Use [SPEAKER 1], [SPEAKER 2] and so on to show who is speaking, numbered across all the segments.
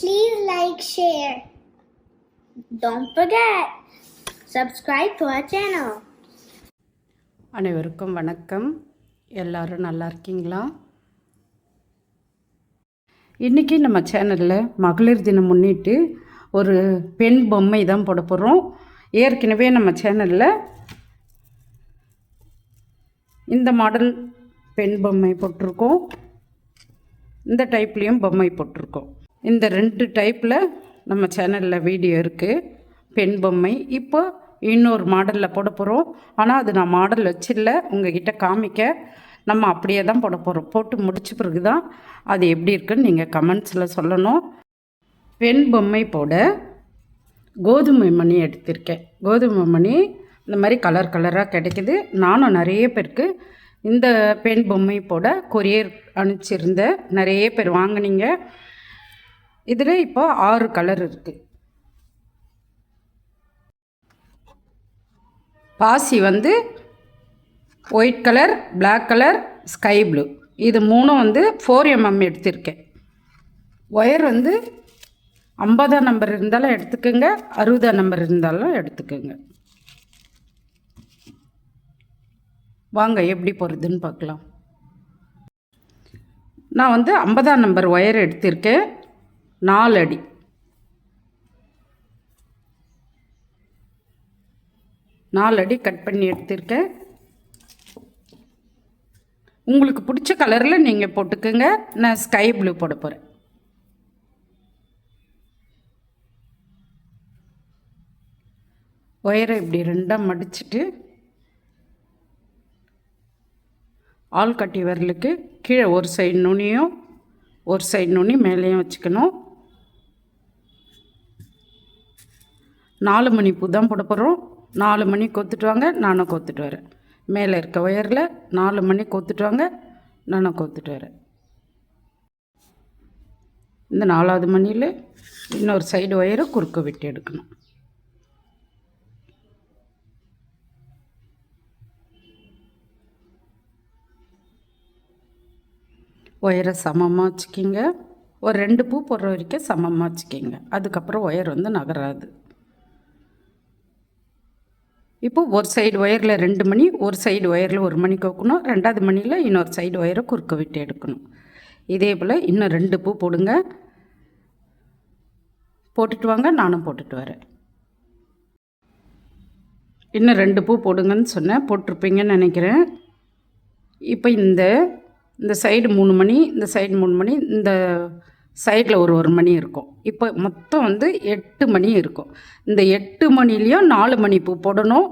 [SPEAKER 1] Please like, share. Don't forget, subscribe to our channel.
[SPEAKER 2] அனைவருக்கும் வணக்கம். எல்லாரும் நல்லா இருக்கீங்களா? இன்றைக்கி நம்ம சேனலில் மகளிர் தினம் முன்னிட்டு ஒரு பெண் பொம்மை தான் போட போகிறோம் ஏற்கனவே நம்ம சேனலில் இந்த மாடல் பெண் பொம்மை போட்டிருக்கோம். இந்த டைப்லேயும் பொம்மை போட்டிருக்கோம். இந்த ரெண்டு டைப்பில் நம்ம சேனலில் வீடியோ இருக்குது பெண் பொம்மை. இப்போ இன்னொரு மாடலில் போட போகிறோம் ஆனால் அது நான் மாடல் வச்சில்ல. உங்ககிட்ட காமிக்க. நம்ம அப்படியே தான் போட போகிறோம் போட்டு முடிச்ச பிறகு தான் அது எப்படி இருக்குன்னு நீங்கள் கமெண்ட்ஸில் சொல்லணும். பெண் பொம்மை போட கோதுமை மணி எடுத்திருக்கேன். கோதுமை மணி இந்த மாதிரி கலர் கலராக கிடைக்குது. நானும் நிறைய பேருக்கு இந்த பெண் பொம்மை போட கொரியர் அனுப்பிச்சிருந்தேன். நிறைய பேர் வாங்கினீங்க. இதில் இப்போ ஆறு கலர் இருக்குது பாசி வந்து white colour black colour sky blue இது மூணும் வந்து ஃபோர் எம்எம் எடுத்திருக்கேன். ஒயர் வந்து ஐம்பதாம் நம்பர் இருந்தாலும் எடுத்துக்கோங்க அறுபதாம் நம்பர் இருந்தாலும் எடுத்துக்கோங்க. வாங்க எப்படி போகிறதுன்னு பார்க்கலாம். நான் வந்து ஐம்பதாம் நம்பர் ஒயர் எடுத்திருக்கேன். நாலடி. நாலடி கட் பண்ணி எடுத்திருக்கேன். உங்களுக்கு பிடிச்ச கலரில் நீங்கள் போட்டுக்கோங்க. நான் ஸ்கை ப்ளூ போட போகிறேன் ஒயரை இப்படி ரெண்டாக மடிச்சிட்டு ஆள் கட்டி வரலுக்கு கீழே ஒரு சைடு நுனியும் ஒரு சைடு நுனி மேலேயும் வச்சுக்கணும். நாலு மணி பூ தான் போட போகிறோம் நாலு மணி கொத்துட்டு வாங்க நானும் கொத்துட்டு வரேன். மேலே இருக்க ஒயரில் நாலு மணி கொத்துட்டு வாங்க நானும் கொத்துட்டு வரேன். இந்த நாலாவது மணியில் இன்னொரு சைடு ஒயரை குறுக்க விட்டு எடுக்கணும். ஒயரை சமமாக வச்சுக்கிங்க. ஒரு ரெண்டு பூ போடுற வரைக்கும் சமமாக வச்சுக்கிங்க. அதுக்கப்புறம் ஒயர் வந்து நகராது. இப்போது ஒரு சைடு ஒயரில் ரெண்டு மணி ஒரு சைடு ஒயரில் ஒரு மணி கோக்கணும் ரெண்டாவது மணியில் இன்னொரு சைடு ஒயரை குறுக்க விட்டு எடுக்கணும். இதே போல் இன்னும் ரெண்டு பூ போடுங்க. போட்டுட்டு வாங்க நானும் போட்டுட்டு வரேன். இன்னும் ரெண்டு பூ போடுங்கன்னு சொன்னேன். போட்டிருப்பீங்கன்னு நினைக்கிறேன். இப்போ இந்த இந்த சைடு மூணு மணி இந்த சைடு மூணு மணி இந்த சைடில் ஒரு ஒரு மணி இருக்கும். இப்போ மொத்தம் வந்து எட்டு மணி இருக்கும். இந்த எட்டு மணிலையும் நாலு மணி பூ போடணும்.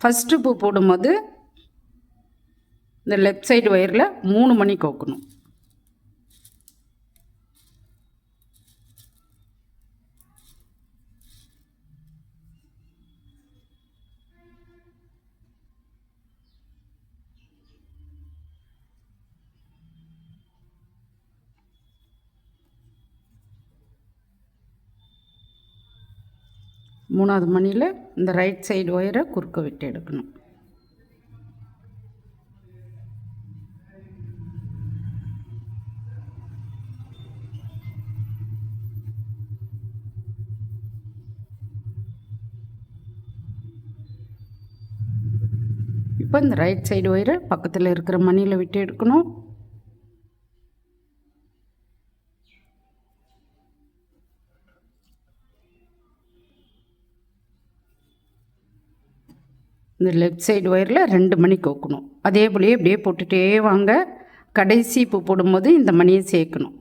[SPEAKER 2] ஃபஸ்ட்டு பூ போடும்போது இந்த லெஃப்ட் சைடு ஒயரில் மூணு மணி கோக்கணும். மூணாவது மணியில் இந்த ரைட் சைடு ஒயரை குறுக்க விட்டு எடுக்கணும். இப்போ இந்த ரைட் சைடு ஒயரை பக்கத்தில் இருக்கிற மணியில் விட்டு எடுக்கணும். இந்த லெஃப்ட் சைடு ஒயரில் ரெண்டு மணி கோக்கணும். அதே போலயே இப்படியே போட்டுகிட்டே வாங்க. கடைசி பூ போடும்போது இந்த மணியை சேர்க்கணும்.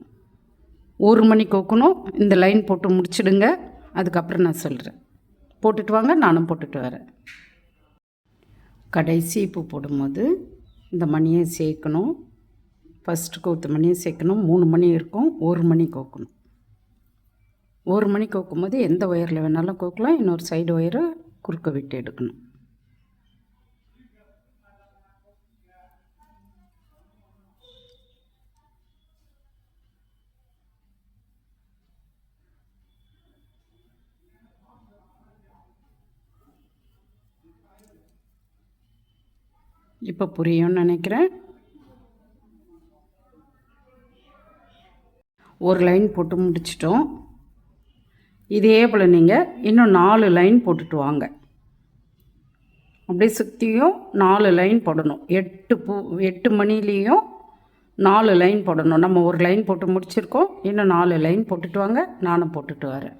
[SPEAKER 2] ஒரு மணி கோக்கணும். இந்த லைன் போட்டு முடிச்சிடுங்க. அதுக்கப்புறம் நான் சொல்கிறேன் போட்டுட்டு வாங்க. நானும் போட்டுட்டு வரேன். கடைசி பூ போடும்போது இந்த மணியை சேர்க்கணும். ஃபஸ்ட்டு கோத்த மணியை சேர்க்கணும். மூணு மணி இருக்கும். ஒரு மணி கோக்கணும். ஒரு மணி கோக்கும்போது எந்த ஒயரில் வேணாலும் கோக்கலாம். இன்னொரு சைடு ஒயரை குறுக்க விட்டு எடுக்கணும். இப்போ புரியும்னு நினைக்கிறேன். ஒரு லைன் போட்டு முடிச்சிட்டோம். இதே போல் நீங்கள் இன்னும் நாலு லைன் போட்டுட்டு வாங்க. அப்படியே சுற்றியும் நாலு லைன் போடணும். எட்டு பூ எட்டு மணிலேயும் நாலு லைன் போடணும். நம்ம ஒரு லைன் போட்டு முடிச்சிருக்கோம். இன்னும் நாலு லைன் போட்டுட்டு வாங்க. நானும் போட்டுட்டு வரேன்.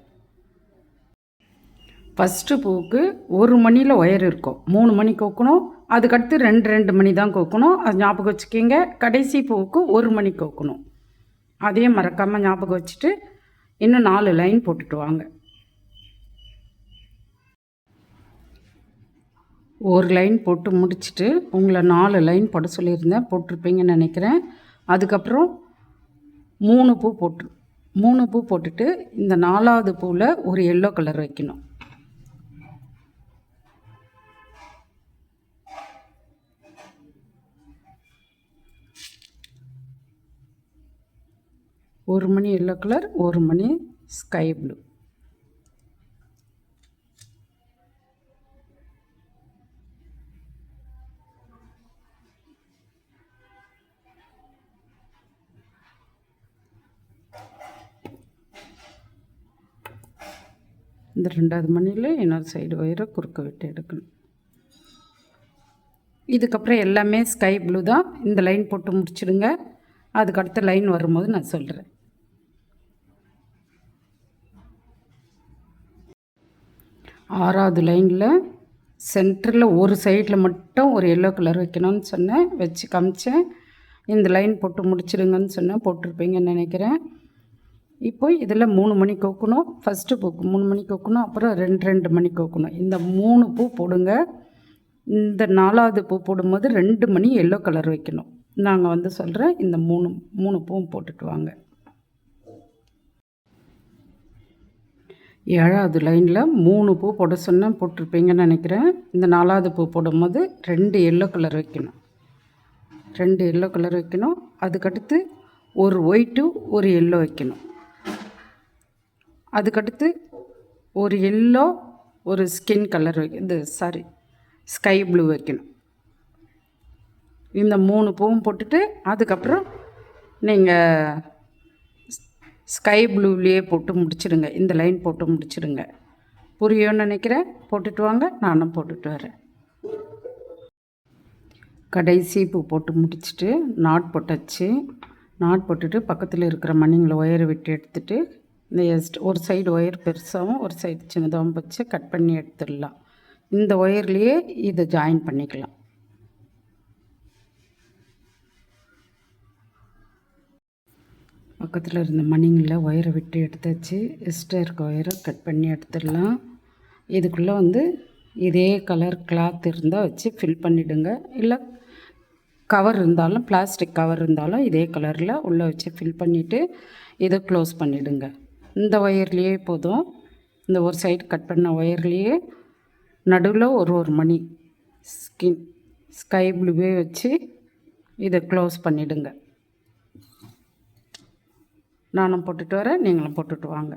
[SPEAKER 2] ஃபஸ்ட்டு பூவுக்கு ஒரு மணியில் ஒயர் இருக்கும். மூணு மணி கோக்கணும் அதுக்கடுத்து ரெண்டு ரெண்டு மணி தான் கோக்கணும். அது ஞாபகம் வச்சுக்கிங்க கடைசி பூவுக்கு ஒரு மணி கோக்கணும். அதையும் மறக்காமல் ஞாபகம் வச்சுட்டு இன்னும் நாலு லைன் போட்டுட்டு வாங்க. ஒரு லைன் போட்டு முடிச்சுட்டு உங்களை நாலு லைன் போட சொல்லியிருந்தேன் போட்டிருப்பீங்கன்னு நினைக்கிறேன். அதுக்கப்புறம் மூணு பூ போட்டு மூணு பூ போட்டுட்டு இந்த நாலாவது பூவில் ஒரு எல்லோ கலர் வைக்கணும். ஒரு மணி எல்லோ கலர் ஒரு மணி ஸ்கை ப்ளூ இந்த ரெண்டாவது மணியில் இன்னொரு சைடு ஒயரை குறுக்க விட்டு எடுக்கணும். இதுக்கப்புறம் எல்லாமே ஸ்கை ப்ளூ தான். இந்த லைன் போட்டு முடிச்சிடுங்க. அதுக்கு அடுத்த லைன் வரும்போது நான் சொல்கிறேன் ஆறாவது லைனில் சென்டரில் ஒரு சைடில் மட்டும் ஒரு எல்லோ கலர் வைக்கணும்னு சொன்னேன். வச்சு காமிச்சேன். இந்த லைன் போட்டு முடிச்சிடுங்கன்னு சொன்னேன். போட்டிருப்பீங்கன்னு நினைக்கிறேன். இப்போ இதில் மூணு மணி கோக்கணும். ஃபஸ்ட்டு பூக்கு மூணு மணி கோக்கணும். அப்புறம் ரெண்டு ரெண்டு மணி கோக்கணும். இந்த மூணு பூ போடுங்க. இந்த நாலாவது பூ போடும்போது ரெண்டு மணி எல்லோ கலர் வைக்கணும். நாங்கள் வந்து சொல்கிறேன் இந்த மூணு மூணு பூவும் போட்டுட்டு வாங்க. ஏழாவது லைனில் மூணு பூ போட சொன்னேன் போட்டிருப்பீங்கன்னு நினைக்கிறேன். இந்த நாலாவது பூ போடும்போது ரெண்டு எல்லோ கலர் வைக்கணும். ரெண்டு எல்லோ கலர் வைக்கணும். அதுக்கடுத்து ஒரு ஒயிட்டு ஒரு எல்லோ வைக்கணும். அதுக்கடுத்து ஒரு எல்லோ ஒரு ஸ்கின் கலர் வை இது சாரி ஸ்கை ப்ளூ வைக்கணும். இந்த மூணு பூவும் போட்டுட்டு அதுக்கப்புறம் நீங்கள் ஸ்கை ப்ளூலேயே போட்டு முடிச்சிடுங்க இந்த லைன் போட்டு முடிச்சிடுங்க புரியும்னு நினைக்கிறேன். போட்டுட்டு வாங்க. நானும் போட்டுட்டு வரேன். கடைசி பூ போட்டு முடிச்சுட்டு நாட் போட்டாச்சு. நாட் போட்டுட்டு பக்கத்தில் இருக்கிற மணிங்களை ஒயரை விட்டு எடுத்துட்டு இந்த எஸ்ட் ஒரு சைடு ஒயர் பெருசாகவும் ஒரு சைடு சின்னதாகவும் வச்சு கட் பண்ணி எடுத்துடலாம். இந்த ஒயர்லேயே இதை ஜாயின் பண்ணிக்கலாம். பக்கத்தில் இருந்த மணிங்களில் ஒயரை விட்டு எடுத்தாச்சு எக்ஸ்ட்ரா இருக்க ஒயரை கட் பண்ணி எடுத்துடலாம். இதுக்குள்ளே வந்து இதே கலர் கிளாத் இருந்தால் வச்சு ஃபில் பண்ணிவிடுங்க இல்லை கவர் இருந்தாலும் பிளாஸ்டிக் கவர் இருந்தாலும் இதே கலரில் உள்ளே வச்சு ஃபில் பண்ணிவிட்டு இதை க்ளோஸ் பண்ணிவிடுங்க இந்த ஒயர்லேயே போதும். இந்த ஒரு சைடு கட் பண்ண ஒயர்லேயே நடுவில் ஒரு ஒரு மணி ஸ்கின் ஸ்கை ப்ளூவே வச்சு இதை க்ளோஸ் பண்ணிவிடுங்க நானும் போட்டுட்டு வரேன் நீங்களும் போட்டுட்டு வாங்க.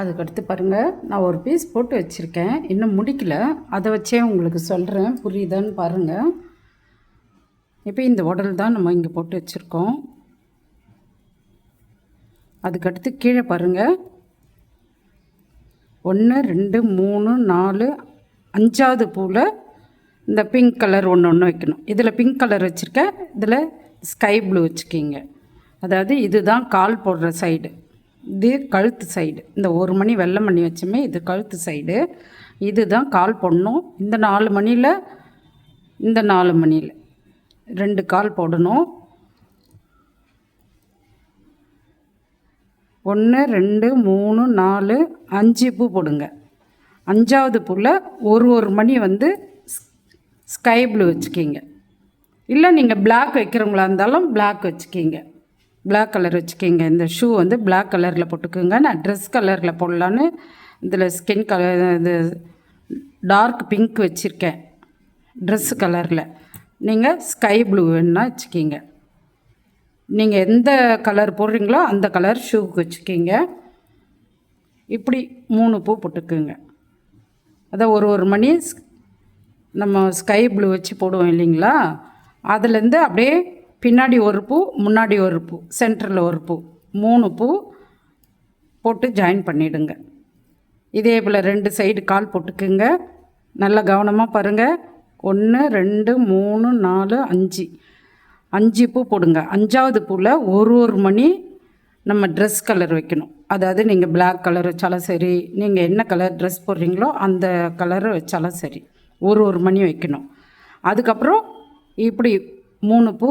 [SPEAKER 2] அதுக்கடுத்து பாருங்கள் நான் ஒரு பீஸ் போட்டு வச்சுருக்கேன் இன்னும் முடிக்கல. அதை வச்சே உங்களுக்கு சொல்கிறேன் புரியுதான்னு பாருங்கள் இப்போ இந்த உடல் தான் நம்ம இங்கே போட்டு வச்சுருக்கோம். அதுக்கடுத்து கீழே பாருங்கள் ஒன்று ரெண்டு மூணு நாலு அஞ்சாவது பூவில் இந்த பிங்க் கலர் ஒன்று ஒன்று வைக்கணும். இதில் பிங்க் கலர் வச்சுருக்கேன் இதில் ஸ்கை ப்ளூ வச்சுக்கிங்க. அதாவது இதுதான் கால் போடுற சைடு. இது கழுத்து சைடு. இந்த ஒரு மணி வெள்ளை மணி வச்சுமே இது கழுத்து சைடு. இதுதான் கால் போடணும். இந்த நாலு மணியில் இந்த நாலு மணியில். ரெண்டு கால் போடணும். ஒன்று ரெண்டு மூணு நாலு அஞ்சு பூ போடுங்க. அஞ்சாவது பூவில் ஒரு ஒரு மணி வந்து ஸ்கை ப்ளூ வச்சுக்கிங்க. இல்லை நீங்கள் பிளாக் வைக்கிறவங்களா இருந்தாலும் பிளாக் வச்சுக்கிங்க. பிளாக் கலர் வச்சுக்கிங்க. இந்த ஷூ வந்து பிளாக் கலரில் போட்டுக்கோங்க. நான் ட்ரெஸ் கலரில் போடலான்னு இதில் ஸ்கின் கலர் இது டார்க் பிங்க் வச்சுருக்கேன். ட்ரெஸ்ஸு கலரில் நீங்கள் ஸ்கை ப்ளூ வேணுன்னா வச்சுக்கிங்க. நீங்கள் எந்த கலர் போடுறீங்களோ அந்த கலர் ஷூக்கு வச்சுக்கிங்க. இப்படி மூணு பூ போட்டுக்குங்க. அதான் ஒரு ஒரு மணி நம்ம ஸ்கை ப்ளூ வச்சு போடுவோம் இல்லைங்களா? அதுலேருந்து அப்படியே பின்னாடி ஒரு பூ முன்னாடி ஒரு பூ சென்டரில் ஒரு பூ. மூணு பூ போட்டு ஜாயின் பண்ணிவிடுங்க இதே போல் ரெண்டு சைடு கால் போட்டுக்குங்க. நல்லா கவனமாக பாருங்கள் ஒன்று ரெண்டு மூணு நாலு அஞ்சு. அஞ்சு பூ போடுங்க. அஞ்சாவது பூவில் ஒரு ஒரு மணி நம்ம ட்ரெஸ் கலர் வைக்கணும். அதாவது நீங்கள் பிளாக் கலர் வச்சாலும் சரி நீங்கள் என்ன கலர் ட்ரெஸ் போடுறீங்களோ அந்த கலர் வச்சாலும் சரி ஒரு ஒரு மணி வைக்கணும். அதுக்கப்புறம் இப்படி மூணு பூ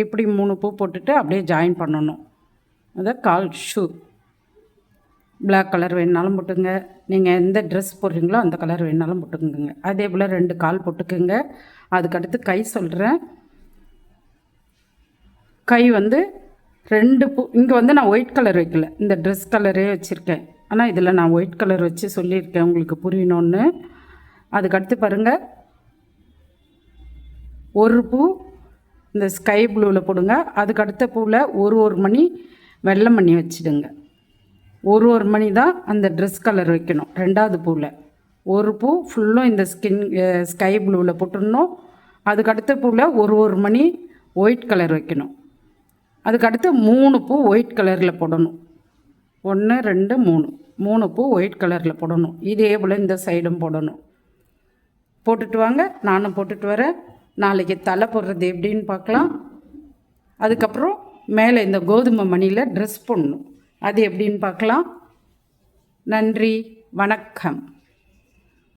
[SPEAKER 2] இப்படி மூணு பூ போட்டுட்டு அப்படியே ஜாயின் பண்ணணும். அதை கால் ஷூ பிளாக் கலர் வேணுனாலும் போட்டுங்க நீங்கள் எந்த ட்ரெஸ் போடுறீங்களோ அந்த கலர் வேணுனாலும் போட்டுக்கோங்க. அதே போல் ரெண்டு கால் போட்டுக்குங்க. அதுக்கடுத்து கை சொல்கிறேன் கை வந்து ரெண்டு பூ இங்கே வந்து நான் ஒயிட் கலர் வைக்கல. இந்த ட்ரெஸ் கலரே வச்சுருக்கேன். ஆனால் இதில் நான் ஒயிட் கலர் வச்சு சொல்லியிருக்கேன். உங்களுக்கு புரியணும்னு. அதுக்கடுத்து பாருங்கள் ஒரு பூ இந்த ஸ்கை ப்ளூவில் போடுங்க. அதுக்கு அடுத்த பூவில் ஒரு ஒரு மணி வெள்ளை மணி வச்சிடுங்க. ஒரு ஒரு மணி தான் அந்த ட்ரெஸ் கலர் வைக்கணும். ரெண்டாவது பூவில். ஒரு பூ ஃபுல்லும் இந்த ஸ்கின் ஸ்கை ப்ளூவில் போட்டுடணும். அதுக்கு அடுத்த பூவில் ஒரு ஒரு மணி ஒயிட் கலர் வைக்கணும். அதுக்கு அடுத்து மூணு பூ ஒயிட் கலரில் போடணும். ஒன்று ரெண்டு மூணு. மூணு பூ ஒயிட் கலரில் போடணும். இதே போல் இந்த சைடும் போடணும். போட்டுட்டு வாங்க. நானும் போட்டுட்டு வரேன். நாளைக்கு தலை போடுறது எப்படின்னு பார்க்கலாம். அதுக்கப்புறம் மேலே இந்த கோதுமை மணியில் ட்ரெஸ் போடணும். அது எப்படின்னு பார்க்கலாம். நன்றி வணக்கம்.